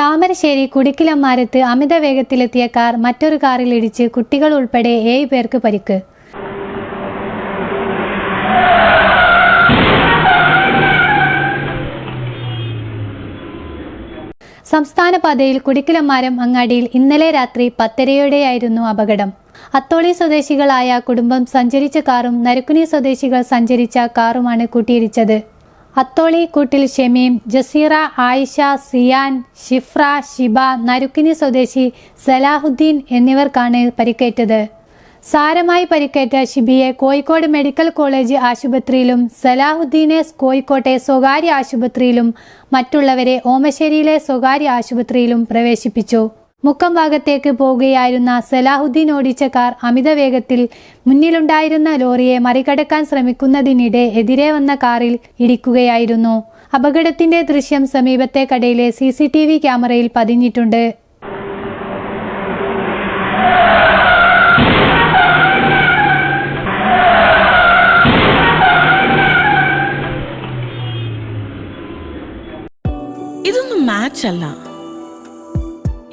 താമരശ്ശേരി കുടിക്കിലമ്മാരത്ത് അമിത വേഗത്തിലെത്തിയ car മറ്റൊരു കാറിൽ ഇടിച്ച് കുട്ടികൾ ഉൾപ്പെടെ ഏഴ് പേർക്ക് പരിക്ക്. സംസ്ഥാന പാതയിൽ കുടിക്കിലമ്മാരം അങ്ങാടിയിൽ ഇന്നലെ രാത്രി പത്തരയോടെയായിരുന്നു അപകടം. അത്തോളി സ്വദേശികളായ കുടുംബം സഞ്ചരിച്ച കാറും നരുക്കുനി സ്വദേശികൾ സഞ്ചരിച്ച കാറുമാണ് കൂട്ടിയിടിച്ചത്. അത്തോളി കൂട്ടിൽ ഷെമീം ജസീറ ആയിഷ സിയാൻ ഷിഫ്ര ഷിബ നരുക്കിനി സ്വദേശി സലാഹുദ്ദീൻ എന്നിവർക്കാണ് പരിക്കേറ്റത്. സാരമായി പരിക്കേറ്റ ഷിബിയെ കോഴിക്കോട് മെഡിക്കൽ കോളേജ് ആശുപത്രിയിലും സലാഹുദ്ദീനെ കോഴിക്കോട്ടെ സ്വകാര്യ ആശുപത്രിയിലും മറ്റുള്ളവരെ ഓമശ്ശേരിയിലെ സ്വകാര്യ ആശുപത്രിയിലും പ്രവേശിപ്പിച്ചു. മുക്കം ഭാഗത്തേക്ക് പോവുകയായിരുന്ന സലാഹുദ്ദീൻ ഓടിച്ച കാർ അമിത വേഗത്തിൽ മുന്നിലുണ്ടായിരുന്ന ലോറിയെ മറികടക്കാൻ ശ്രമിക്കുന്നതിനിടെ എതിരെ വന്ന കാറിൽ ഇടിക്കുകയായിരുന്നു. അപകടത്തിന്റെ ദൃശ്യം സമീപത്തെ കടയിലെ സി സി ടി വി ക്യാമറയിൽ പതിഞ്ഞിട്ടുണ്ട്. ഇതൊന്നും മാച്ച് അല്ല.